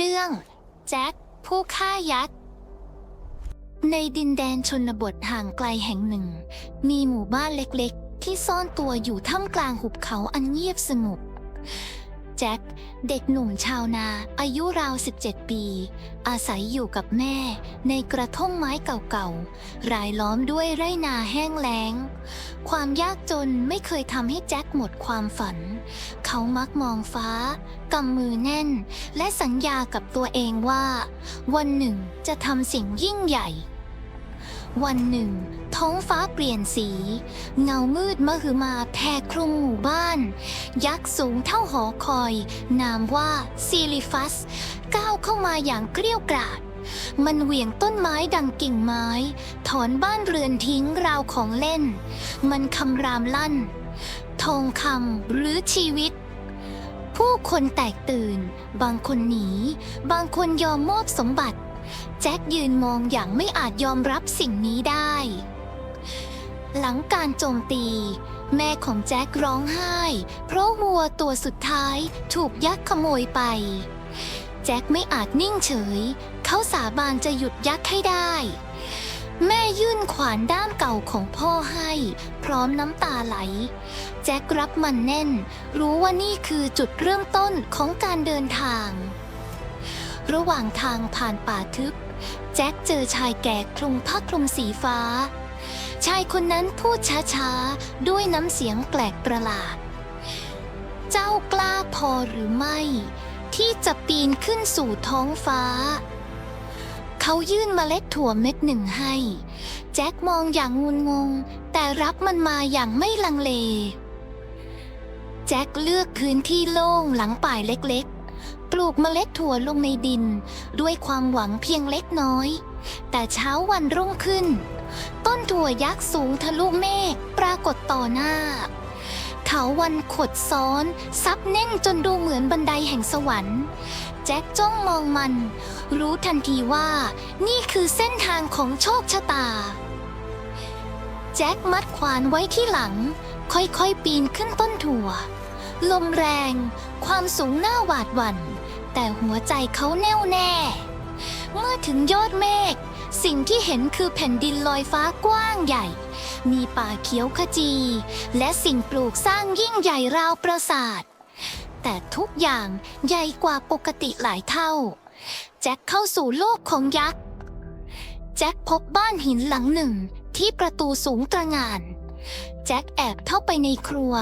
รื่อง แจ็คผู้ฆ่ายักษ์ ในดินแดนชนบทห่างไกลแห่งหนึ่ง มีหมู่บ้านเล็กๆ ที่ซ่อนตัวอยู่ท่ามกลางหุบเขาอันเงียบสงบ แจ็ค เด็กหนุ่มชาวนาอายุราว 17 ปี อาศัยอยู่กับแม่ในกระท่อมไม้เก่าๆ รายล้อมด้วยไร่นาแห้งแล้ง ความยากจนไม่เคยทำให้แจ็คหมดความฝัน เขามักมองฟ้ากำมือแน่น และสัญญากับตัวเองว่า วันหนึ่งจะทำสิ่งยิ่งใหญ่ วันหนึ่ง ท้องฟ้าเปลี่ยนสี เงามืดมหึมาแผ่คลุมหมู่บ้าน ยักษ์สูงเท่าหอคอย นามว่าซีลิฟัส ก้าวเข้ามาอย่างเกลี้ยวกราด มันเหวี่ยงต้นไม้ดังกิ่งไม้ ถอนบ้านเรือนทิ้งราวของเล่น มันคำรามลั่น ทองคำหรือชีวิตผู้คนแตกตื่น บางคนหนี บางคนยอมมอบสมบัติ แจ็คยืนมองอย่างไม่อาจยอมรับสิ่งนี้ได้ หลังการโจมตี แม่ของแจ็คร้องไห้ เพราะวัวตัวสุดท้ายถูกยักษ์ขโมยไป แจ็คไม่อาจนิ่งเฉย เขาสาบานจะหยุดยักษ์ให้ได้ แม่ยื่นขวานด้ามเก่าของพ่อให้ พร้อมน้ำตาไหล แจ็ครับมันแน่น รู้ว่านี่คือจุดเริ่มต้นของการเดินทางระหว่างทางผ่านป่าทึบ แจ็คเจอชายแก่คลุมผ้าคลุมสีฟ้า ชายคนนั้นพูดช้าๆ ด้วยน้ำเสียงแปลกประหลาด เจ้ากล้าพอหรือไม่ ที่จะปีนขึ้นสู่ท้องฟ้า เขายื่นเมล็ดถั่วเม็ดหนึ่งให้ แจ็คมองอย่างงุนงง แต่รับมันมาอย่างไม่ลังเล แจ็คเลือกพื้นที่โล่งหลังป่ายเล็กๆ ปลูกเมล็ดถั่วลงในดิน ด้วยความหวังเพียงเล็กน้อย แต่เช้าวันรุ่งขึ้น ต้นถั่วยักษ์สูงทะลุเมฆปรากฏต่อหน้า เขาวันขดซ้อน ซับแน่นจนดูเหมือนบันไดแห่งสวรรค์ แจ็คจ้องมองมัน รู้ทันทีว่า นี่คือเส้นทางของโชคชะตา แจ็คมัดขวานไว้ที่หลัง ค่อยๆปีนขึ้นต้นถั่วลมแรง ความสูงหน้าหวาดหวัน่น แต่หัวใจเขาแน่วแน่ เมื่อถึงยอดเมฆสิ่งที่เห็นคือแผ่นดินลอยฟ้ากว้างใหญ่ มีป่าเขียวขจี และสิ่งปลูกสร้างยิ่งใหญ่ราวปราสาท แต่ทุกอย่างใหญ่กว่าปกติหลายเท่า แจ็คเข้าสู่โลกของยักษ์ แจ็คพบบ้านหินหลังหนึ่งที่ประตูสูงตระหง่าน แจ็คแอบเข้าไปในครัว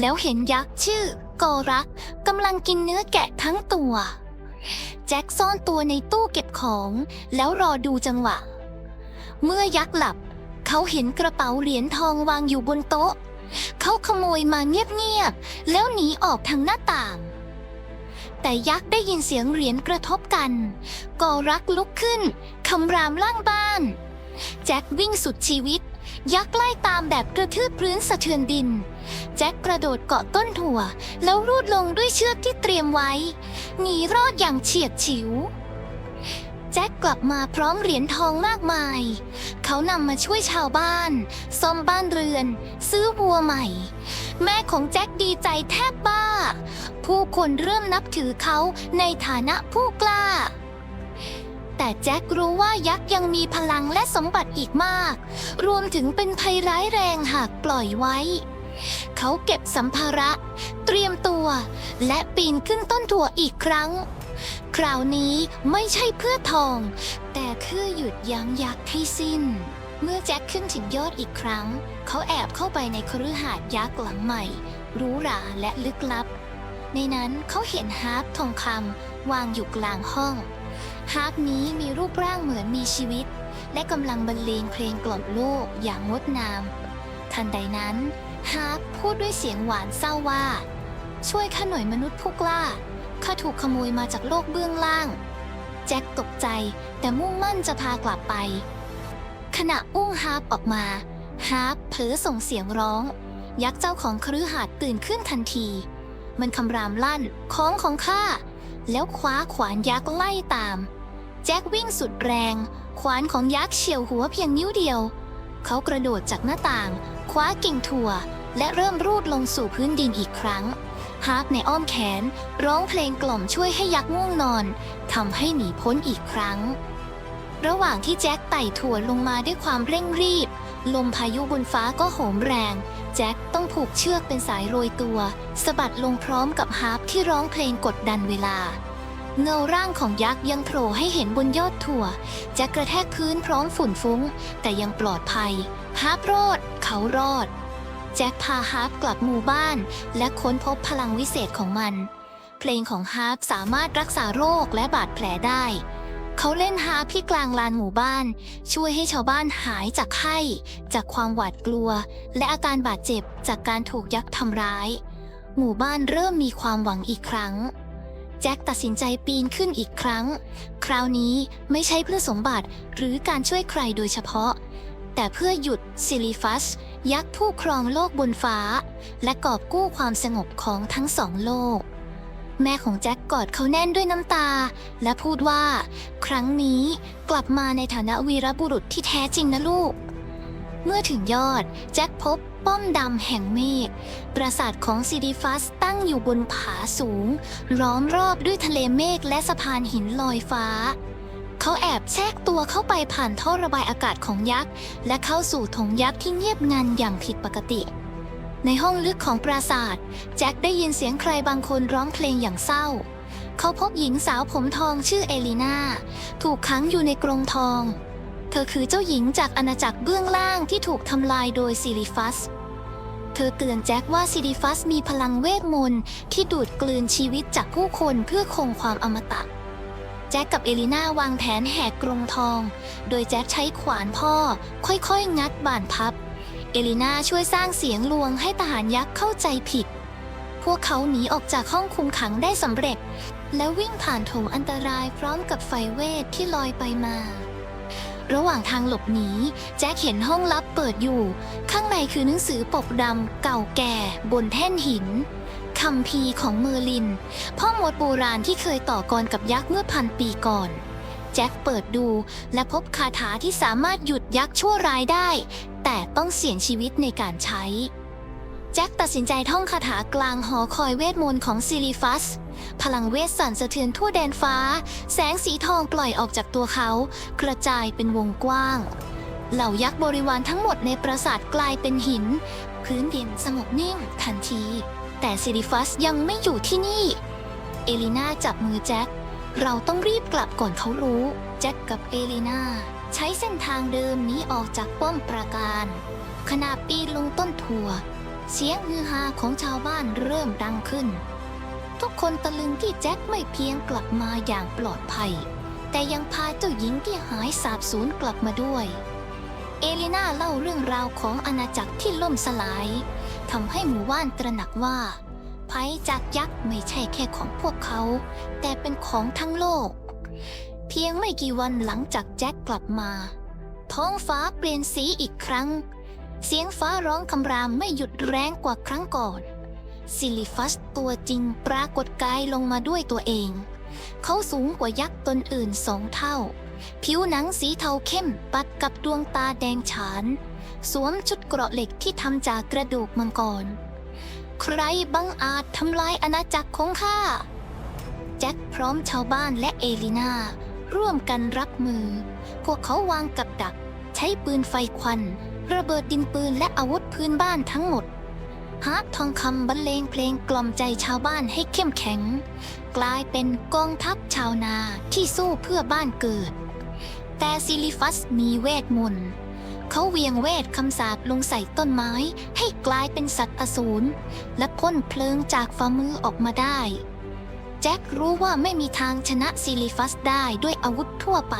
แล้วเห็นยักษ์ชื่อกอรักกำลังกินเนื้อแกะทั้งตัว แจ็คซ่อนตัวในตู้เก็บของ แล้วรอดูจังหวะ เมื่อยักษ์หลับ เขาเห็นกระเป๋าเหรียญทองวางอยู่บนโต๊ะ เขาขโมยมาเงียบๆแล้วหนีออกทางหน้าต่าง แต่ยักษ์ได้ยินเสียงเหรียญกระทบกันกอรักลุกขึ้นคำรามล่างบ้าน แจ็ควิ่งสุดชีวิต ยักษ์ไล่ตามแบบกระทืบพื้นสะเทือนดิน แจ็คกระโดดเกาะต้นถั่ว แล้วรูดลงด้วยเชือกที่เตรียมไว้ หนีรอดอย่างเฉียดฉิว แจ็คกลับมาพร้อมเหรียญทองมากมาย เขานำมาช่วยชาวบ้าน ซ่อมบ้านเรือน ซื้อวัวใหม่ แม่ของแจ็คดีใจแทบบ้า ผู้คนเริ่มนับถือเขาในฐานะผู้กล้า แต่แจ็ครู้ว่ายักษ์ยังมีพลังและสมบัติอีกมาก รวมถึงเป็นภัยร้ายแรงหากปล่อยไว้ เขาเก็บสัมภาระ เตรียมตัว และปีนขึ้นต้นถั่วอีกครั้ง คราวนี้ไม่ใช่เพื่อทอง แต่เพื่อหยุดยั้งยักษ์ให้สิ้น เมื่อแจ็คขึ้นถึงยอดอีกครั้ง เขาแอบเข้าไปในคฤหาสน์ยักษ์หลังใหม่หรูหราและลึกลับ ในนั้นเขาเห็นฮาร์ปทองคำวางอยู่กลางห้อง ฮาร์ปนี้มีรูปร่างเหมือนมีชีวิต และกำลังบรรเลงเพลงกล่อมโลกอย่างงดงาม ทันใดนั้นฮาร์ปพูดด้วยเสียงหวานเศร้าว่า ช่วยข้าหน่อยมนุษย์ผู้กล้าข้าถูกขโมยมาจากโลกเบื้องล่าง แจ็คตกใจแต่มุ่งมั่นจะพากลับไป ขณะอุ้งฮาร์ปออกมาฮาร์ปเผลอส่งเสียงร้อง ยักษ์เจ้าของคฤหาสน์ตื่นขึ้นทันที มันคำรามลั่นของของข้าแล้วคว้าขวานยักษ์ไล่ตาม แจ็ควิ่งสุดแรง ขวานของยักษ์เฉียวหัวเพียงนิ้วเดียว เขากระโดดจากหน้าต่าง คว้ากิ่งถั่ว และเริ่มรูดลงสู่พื้นดินอีกครั้ง ฮาร์ปในอ้อมแขน ร้องเพลงกล่อมช่วยให้ยักษ์ง่วงนอนทำให้หนีพ้นอีกครั้ง ระหว่างที่แจ็คไต่ถั่วลงมาด้วยความเร่งรีบ ลมพายุบนฟ้าก็โหมแรง แจ็คต้องผูกเชือกเป็นสายโรยตัวสะบัดลงพร้อมกับฮาร์ปที่ร้องเพลงกดดันเวลา เงาร่างของยักษ์ยังโผล่ให้เห็นบนยอดถั่วแจ็คกระแทกพื้นพร้อมฝุ่นฟุ้ง แต่ยังปลอดภัย ฮาร์ปรอด เขารอด แจ็คพาฮาร์ปกลับหมู่บ้าน และค้นพบพลังวิเศษของมัน เพลงของฮาร์ปสามารถรักษาโรคและบาดแผลได้ เขาเล่นฮาร์ปที่กลางลานหมู่บ้าน ช่วยให้ชาวบ้านหายจากไข้ จากความหวาดกลัว และอาการบาดเจ็บจากการถูกยักษ์ทำร้าย หมู่บ้านเริ่มมีความหวังอีกครั้ง แจ็คตัดสินใจปีนขึ้นอีกครั้ง คราวนี้ไม่ใช่เพื่อสมบัติหรือการช่วยใครโดยเฉพาะ แต่เพื่อหยุดซิลิฟัส ยักษ์ผู้ครองโลกบนฟ้า และกอบกู้ความสงบของทั้งสองโลก แม่ของแจ็คกอดเขาแน่นด้วยน้ำตา และพูดว่า ครั้งนี้กลับมาในฐานะวีรบุรุษที่แท้จริงนะลูก เมื่อถึงยอดแจ็คพบ ป้อมดำแห่งเมฆ ปราสาทของซิดิฟัสตั้งอยู่บนผาสูง ล้อมรอบด้วยทะเลเมฆและสะพานหินลอยฟ้า เขาแอบแทรกตัวเข้าไปผ่านท่อระบายอากาศของยักษ์ และเข้าสู่ถงยักษ์ที่เงียบงันอย่างผิดปกติ ในห้องลึกของปราสาท แจ็คได้ยินเสียงใครบางคนร้องเพลงอย่างเศร้า เขาพบหญิงสาวผมทองชื่อเอลีนาถูกขังอยู่ในกรงทอง เธอคือเจ้าหญิงจากอาณาจักรเบื้องล่างที่ถูกทำลายโดยซิลิฟัส เธอเตือนแจ็คว่าซิลิฟัสมีพลังเวทมนต์ที่ดูดกลืนชีวิตจากผู้คนเพื่อคงความอมตะ แจ็คกับเอลิน่าวางแผนแหกกรงทอง โดยแจ็คใช้ขวานพ่อ ค่อยๆ งัดบานพับ เอลิน่าช่วยสร้างเสียงลวงให้ทหารยักษ์เข้าใจผิด พวกเขาหนีออกจากห้องคุมขังได้สำเร็จ และวิ่งผ่านโถงอันตรายพร้อมกับไฟเวทที่ลอยไปมา ระหว่างทางหลบหนี แจ็คเห็นห้องลับเปิดอยู่ ข้างในคือหนังสือปกดำเก่าแก่บนแท่นหินคำพีของเมอร์ลิน พ่อมดโบราณที่เคยต่อกรกับยักษ์เมื่อพันปีก่อน แจ็คเปิดดูและพบคาถาที่สามารถหยุดยักษ์ชั่วร้ายได้ แต่ต้องเสี่ยงชีวิตในการใช้ แจ็คตัดสินใจท่องคาถากลางหอคอยเวทมนต์ของซิลิฟัส พลังเวทสั่นสะเทือนทั่วแดนฟ้า แสงสีทองปล่อยออกจากตัวเขา กระจายเป็นวงกว้าง เหล่ายักษ์บริวารทั้งหมดในปราสาทกลายเป็นหิน พื้นดินสงบนิ่งทันที แต่ซิลิฟัสยังไม่อยู่ที่นี่ เอลิน่าจับมือแจ็ค เราต้องรีบกลับก่อนเขารู้ แจ็คกับเอลิน่าใช้เส้นทางเดิมหนี้ออกจากป้อมปราการขณะปีนลงต้นถั่ว เสียงฮือฮาของชาวบ้านเริ่มดังขึ้น ทุกคนตะลึงที่แจ็คไม่เพียงกลับมาอย่างปลอดภัย แต่ยังพาเจ้าหญิงที่หายสาบสูญกลับมาด้วย เอลิน่าเล่าเรื่องราวของอาณาจักรที่ล่มสลายทำให้หมู่บ้านตระหนักว่าภัยจากยักษ์ไม่ใช่แค่ของพวกเขา แต่เป็นของทั้งโลก เพียงไม่กี่วันหลังจากแจ็คกลับมา ท้องฟ้าเปลี่ยนสีอีกครั้ง เสียงฟ้าร้องคำรามไม่หยุดแรงกว่าครั้งก่อน ซิลิฟัสตัวจริงปรากฏกายลงมาด้วยตัวเอง เขาสูงกว่ายักษ์ตนอื่นสองเท่า ผิวหนังสีเทาเข้มปัดกับดวงตาแดงฉาน สวมชุดเกราะเหล็กที่ทำจากกระดูกมังกร ใครบังอาจทำลายอาณาจักรของข้า แจ็คพร้อมชาวบ้านและเอลินาร่วมกันรับมือ พวกเขาวางกับดัก ใช้ปืนไฟควัน ระเบิดดินปืนและอาวุธพื้นบ้านทั้งหมดฮาร์ปทองคำบรรเลงเพลงกล่อมใจชาวบ้านให้เข้มแข็ง กลายเป็นกองทัพชาวนาที่สู้เพื่อบ้านเกิด แต่ซิลิฟัสมีเวทมนต์เขาเวียงเวทคำสาปลงใส่ต้นไม้ให้กลายเป็นสัตว์อสูรและพ่นเพลิงจากฝ่ามือออกมาได้ แจ็ครู้ว่าไม่มีทางชนะซิลิฟัสได้ด้วยอาวุธทั่วไป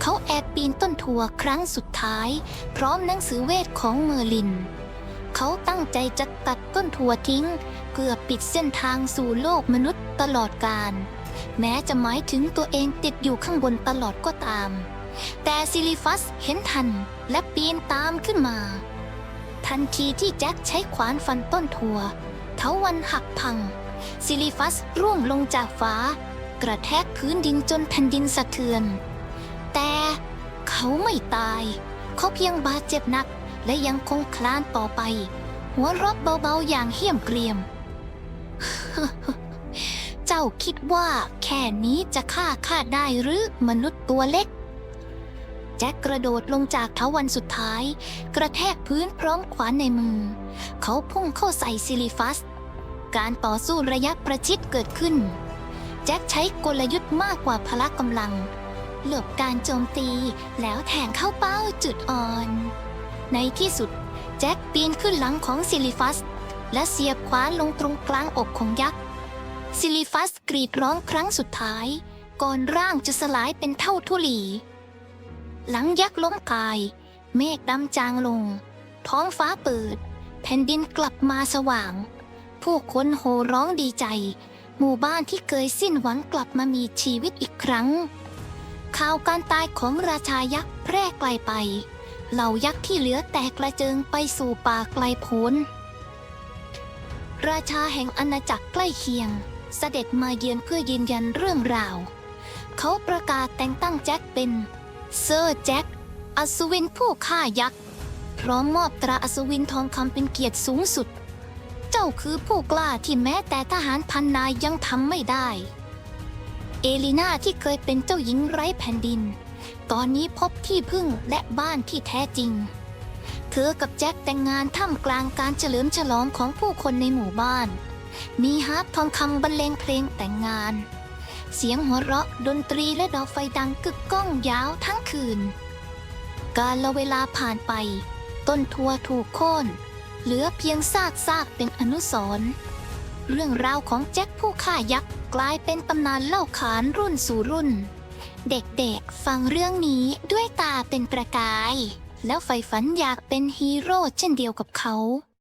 เขาแอบปีนต้นถั่วครั้งสุดท้าย พร้อมหนังสือเวทของเมอร์ลิน เขาตั้งใจจะตัดต้นถั่วทิ้ง เพื่อปิดเส้นทางสู่โลกมนุษย์ตลอดกาลแม้จะหมายถึงตัวเองติดอยู่ข้างบนตลอดก็ตาม แต่ซิลิฟัสเห็นทันและปีนตามขึ้นมา ทันทีที่แจ็คใช้ขวานฟันต้นถั่วเถาวันหักพัง ซิลิฟัสร่วงลงจากฟ้ากระแทกพื้นดินจนแผ่นดินสะเทือน แต่เขาไม่ตาย เขาเพียงบาดเจ็บหนักและยังคงคลานต่อไป หัวเรบเบาๆอย่างเหี้ยมเกรียม เจ้าคิดว่าแค่นี้จะฆ่าข้าได้หรือมนุษย์ตัวเล็ก แจ็คกระโดดลงจากเถาวันสุดท้าย กระแทกพื้นพร้อมขวานในมือ เขาพุ่งเข้าใส่ซิลิฟัส การต่อสู้ระยะประชิดเกิดขึ้น แจ็คใช้กลยุทธ์มากกว่าพละกำลัง หลบการโจมตีแล้วแทงเข้าเป้าจุดอ่อน ในที่สุด แจ็คปีนขึ้นหลังของซิลิฟัส และเสียบขวานลงตรงกลางอกของยักษ์ซิลิฟัสกรีดร้องครั้งสุดท้าย ก่อนร่างจะสลายเป็นเท่าทุลี หลังยักษ์ล้มกาย เมฆดำจางลง ท้องฟ้าเปิด แผ่นดินกลับมาสว่าง ผู้คนโห่ร้องดีใจ หมู่บ้านที่เคยสิ้นหวังกลับมามีชีวิตอีกครั้ง ข่าวการตายของราชายักษ์แพร่ไกลไป เหล่ายักษ์ที่เหลือแตกกระเจิงไปสู่ป่าไกลโพ้น ราชาแห่งอาณาจักรใกล้เคียง เสด็จมาเยือนเพื่อยืนยันเรื่องราว เขาประกาศแต่งตั้งแจ็คเป็นเซอร์แจ็คอัศวินผู้ฆ่ายักษ์ พร้อมมอบตราอัศวินทองคำเป็นเกียรติสูงสุด เจ้าคือผู้กล้าที่แม้แต่ทหารพันนายยังทำไม่ได้ เอลินาที่เคยเป็นเจ้าหญิงไร้แผ่นดิน ตอนนี้พบที่พึ่งและบ้านที่แท้จริง เธอกับแจ็คแต่งงานท่ามกลางการเฉลิมฉลองของผู้คนในหมู่บ้าน มีฮาร์ปทองคำบรรเลงเพลงแต่งงาน เสียงหัวเราะดนตรีและดอกไฟดังกึกก้องยาวทั้งคืน การละเวลาผ่านไป ต้นทัวถูกโค่นเหลือเพียงซากซากเป็นอนุสรณ์เรื่องราวของแจ็คผู้ฆ่ายักษ์ กลายเป็นตำนานเล่าขานรุ่นสู่รุ่น เด็กๆ ฟังเรื่องนี้ด้วยตาเป็นประกาย แล้วใฝ่ฝันอยากเป็นฮีโร่เช่นเดียวกับเขา